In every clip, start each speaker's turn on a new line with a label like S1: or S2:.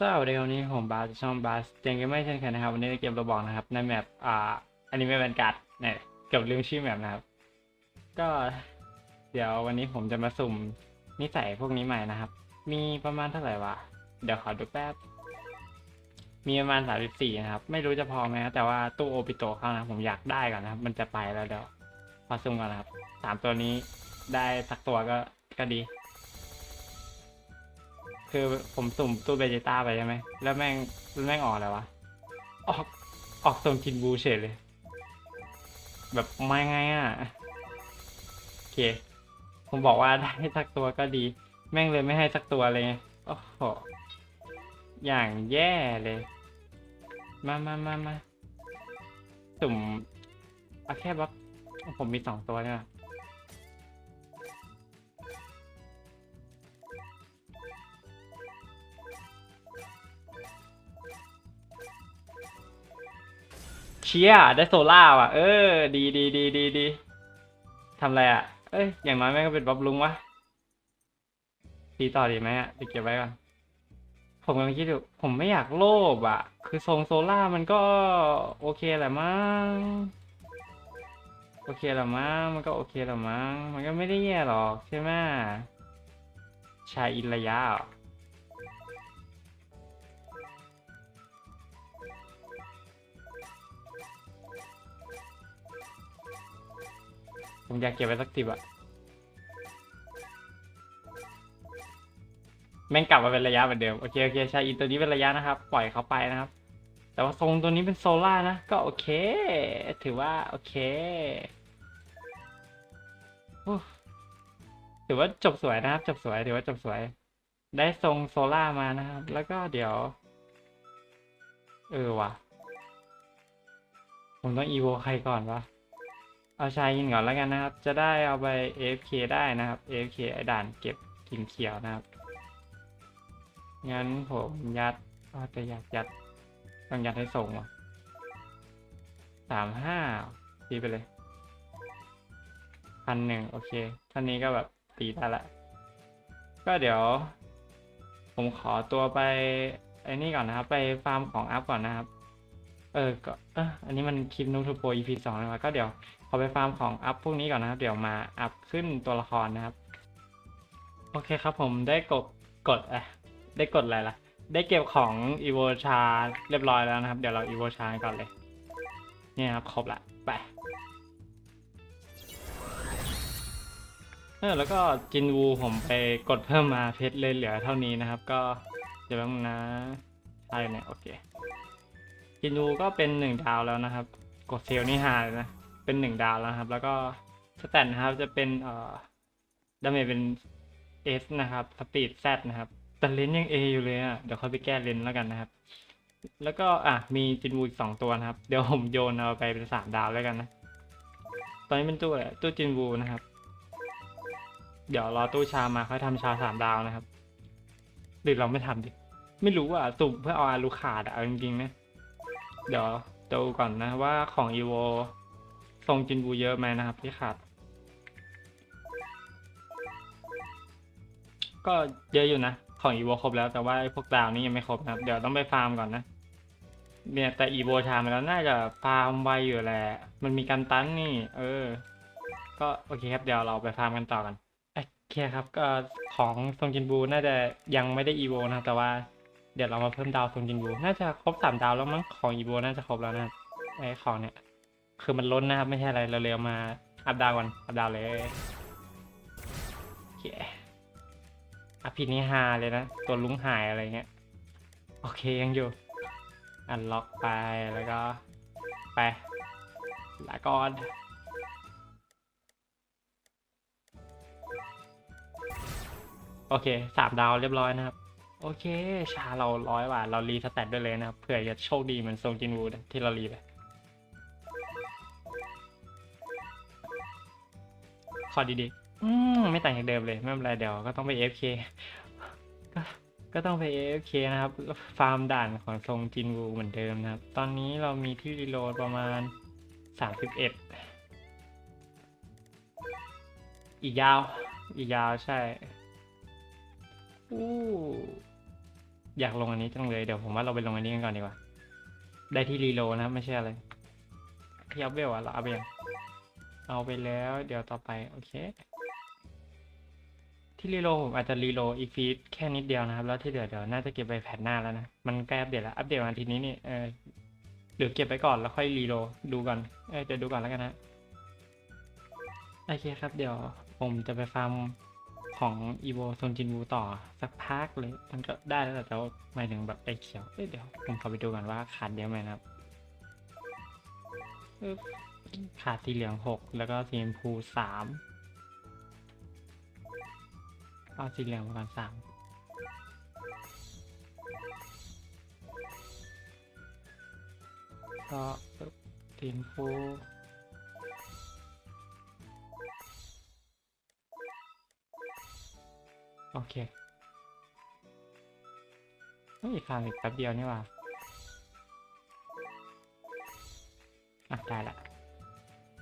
S1: สวัสดีวันนี้ผมบาสจากช่องบาสเจงเกมไม่เช่นเคยนะครับ วันนี้ในเกมเราบอกนะครับ ในแมปอ่าอันนี้ไม่เป็นการ์ดเนี่ยเกือบลืมชื่อแมปนะครับ ก็เดี๋ยววันนี้ผมจะมาสุ่มนิสัยพวกนี้ใหม่นะครับ มีประมาณเท่าไหร่วะเดี๋ยวขอดูแป๊บ มีประมาณสามสิบสี่นะครับ ไม่รู้จะพอไหมแต่ว่าตู้โอปิโตเข้านะผมอยากได้ก่อนนะครับ มันจะไปแล้วเดี๋ยวขอสุ่มก่อนนะครับสามตัวนี้ได้สักตัวก็ก็ดี คือผมสุ่มตู้เบจิต้าไปใช่ไหม แล้วแม่งแล้วแม่งออกอะไรวะ ออกออกทรงกินบูเฉยเลย แบบไม่ไงอะ โอเค ผมบอกว่าได้สักตัวก็ดี แม่งเลยไม่ให้สักตัวเลยโอ้โห อย่างแย่เลย มามามามาสุ่มเอาแค่บัฟผมมีสองตัวเนี่ย ชียได้โซล่าว่ะ เออ ดีดีดีดีดีทำอะไรอะ เอ้ย อย่างน้อยแม่งก็เป็นบับลุงวะตีต่อดีไหมอะไปเก็บไว้ก่อน ผมกำลังคิดอยู่ ผมไม่อยากโลภอะ คือทรงโซล่ามันก็ โอเคแหละมั้ง โอเคแหละมั้ง มันก็โอเคแหละมั้ง มันก็ไม่ได้แย่หรอกใช่ไหมชายอินระยะเห ผมอยากเก็บไว้สักสิบอะแม่งกลับมาเป็นระยะเหมือนเดิม โอเค โอเค ใช่อินตัวนี้เป็นระยะนะครับ ปล่อยเขาไปนะครับ แต่ว่าทรงตัวนี้เป็นโซล่านะ ก็โอเค ถือว่า โอเค ถือว่าจบสวยนะครับ จบสวย ถือว่าจบสวย ได้ทรงโซล่ามานะครับ แล้วก็เดี๋ยว เออว่ะ ผมต้องอีโวใครก่อนวะ เอาชายยินก่อนแล้วกันนะครับ จะได้เอาไป AFK ได้นะครับ AFK ไอ้ด่านเก็บกินเขียวนะครับ งั้นผมยัดก็จะอยากยัดต้องยัดให้ส่งว่ะสามห้าตีไปเลยพันหนึ่งโอเคท่านนี้ก็แบบตีได้ละ ก็เดี๋ยว ผมขอตัวไปไอ้นี่ก่อนนะครับ ไปฟาร์มของอัพก่อนนะครับ เออก็เอออันนี้มันคลิปนูทูโป EP สองนะครับก็เดี๋ยวขอไปฟาร์มของอัพพวกนี้ก่อนนะครับ เดี๋ยวมาอัพขึ้นตัวละครนะครับ โอเคครับผมได้กดกดอะได้กดอะไรล่ะ ได้เก็บของอีโวชาเรียบร้อยแล้วนะครับ เดี๋ยวเราอีโวชาก่อนเลย เนี่ยครับครบละไปเออแล้วก็จินวูผมไปกดเพิ่มมาเพชรเลยเหลือเท่านี้นะครับ ก็เดี๋ยวแป๊บนึงนะใช่เนี่ยโอเค จินวูก็เป็นหนึ่งดาวแล้วนะครับ กดเซลนี่หาเลยนะ เป็นหนึ่งดาวแล้วครับ แล้วก็สแตทนะครับจะเป็นเอ่อดาเมจเป็น S นะครับสปีด Z นะครับ แต่เลนยัง A ออยู่เลยอะ เดี๋ยวค่อยไปแก้เลนแล้วกันนะครับ แล้วก็อะมีจินวูอีกสองตัวนะครับ เดี๋ยวผมโยนเอาไปเป็นสามดาวแล้วกันนะ ตอนนี้เป็นตู้อะไรตู้จินวูนะครับ เดี๋ยวรอตู้ชามาค่อยทำชาสามดาวนะครับ หรือเราไม่ทำดิ ไม่รู้อะสุ่มเพื่อเอาอาลูขาดอะจริงๆนะ เดี๋ยวดูก่อนนะว่าของอีโวทรงจินบูเยอะไหมนะครับที่ขาด ก็เยอะอยู่นะ ของอีโวครบแล้วแต่ว่าไอ้พวกดาวนี่ยังไม่ครบนะครับ เดี๋ยวต้องไปฟาร์มก่อนนะ เนี่ยแต่อีโวชามาแล้วน่าจะฟาร์มไวอยู่แหละ มันมีการตั้นนี่ เออ ก็โอเคครับเดี๋ยวเราไปฟาร์มกันต่อกันโอเคครับก็ของทรงจินบูน่าจะยังไม่ได้อีโวนะแต่ว่า เดี๋ยวเรามาเพิ่มดาวทรงจินบูน่าจะครบสามดาวแล้วมั้งของอีโวน่าจะครบแล้วนะไอ้ของเนี่ย คือมันล้นนะครับไม่ใช่อะไรเราเร็วมาอัพดาวก่อนอัพดาวเลยโอเคอัพพีนี้ฮาเลยนะ ตัวลุงหายอะไรเงี้ย โอเคยังอยู่ อันล็อกไปแล้วก็ไปลาก่อนโอเคสามดาวเรียบร้อยนะครับ โอเค ชาเราร้อยว่ะเรารีสแตทด้วยเลยนะครับ เผื่อจะโชคดีเหมือนทรงจินวูที่เรารีไป ขอดีๆ อืม ไม่ต่างจากเดิมเลย ไม่เป็นไรเดี๋ยวก็ต้องไป AFK ก็ก็ต้องไป AFK นะครับ ฟาร์มด่านของทรงจินวูเหมือนเดิมนะครับ ตอนนี้เรามีที่รีโหลดประมาณ 31 อีกยาว อีกยาวใช่อู้ อยากลงอันนี้จังเลย เดี๋ยวผมว่าเราไปลงอันนี้กันก่อนดีกว่า ได้ที่รีโลนะครับไม่ใช่อะไรที่อัพเวลอะเราเอาไปยังเอาไปแล้ว เดี๋ยวต่อไป โอเค ที่รีโลผมอาจจะรีโลอีกฟีดแค่นิดเดียวนะครับ แล้วที่เหลือเดี๋ยวน่าจะเก็บไปแผ่นหน้าแล้วนะ มันใกล้อัปเดตแล้ว อัปเดตวันอาทิตย์นี้นี่เออหรือเก็บไปก่อนแล้วค่อยรีโลดดูก่อนเออเดี๋ยวดูก่อนแล้วกันนะโอเคครับ เดี๋ยวผมจะไปฟาร์ม ของอีโวโซนจินวูต่อสักพักเลย มันก็ได้แล้วแต่ว่าหมายถึงแบบไอเขียวเอ้ยเดี๋ยวผมขอไปดูก่อนว่าขาดเยอะไหมนะครับ ขาดสีเหลืองหกแล้วก็สีชมพูสามเอาสีเหลืองมาก่อนสามก็สีชมพู โอเคเฮ้ยฟาร์มอีกแป๊บเดียวนี่ว่าอะได้ละ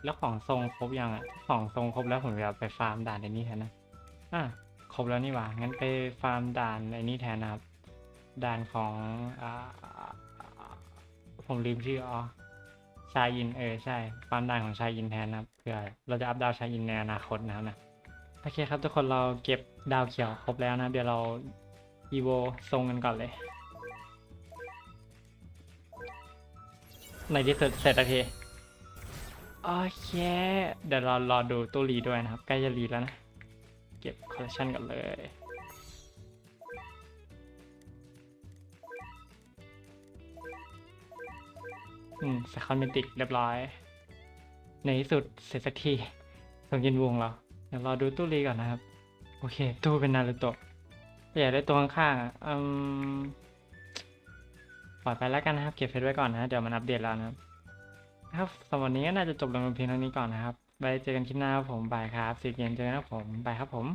S1: แล้วของทรงครบยังอะ ของทรงครบแล้วผมจะไปฟาร์มด่านในนี้แทนนะ อะ ครบแล้วนี่ว่า งั้นไปฟาร์มด่านในนี้แทนนะครับ ด่านของอ่าผมลืมชื่ออ๋อชายยิน เออ ใช่ ฟาร์มด่านของชายยินแทนนะครับเพื่อเราจะอัพดาวชายยินในอนาคตนะครับนะ โอเคครับทุกคนเราเก็บ ดาวเขียวครบแล้วนะ เดี๋ยวเราอีโวทรงกันก่อนเลย ในที่สุดเสร็จแล้วทีโอเค เดี๋ยวเรารอดูตู้รีด้วยนะครับ ใกล้จะรีแล้วนะ เก็บคอลเลคชันกันเลย อืมสคอนเมติกเรียบร้อย ในที่สุดเสร็จสักทีส่งยินวงเรา เดี๋ยวรอดูตู้รีก่อนนะครับ โอเค ตู้เป็นนารูโตะอยากได้ตัวข้างๆอืมปล่อยไปแล้วกันนะครับ เก็บเพชรไว้ก่อนนะ เดี๋ยวมันอัปเดตแล้วนะครับครับสำหรับวันนี้ก็น่าจะจบลงเพียงเท่านี้ก่อนนะครับไว้เจอกันคลิปหน้าครับผมบายครับสีเกมเจอกันครับผมบายครับผม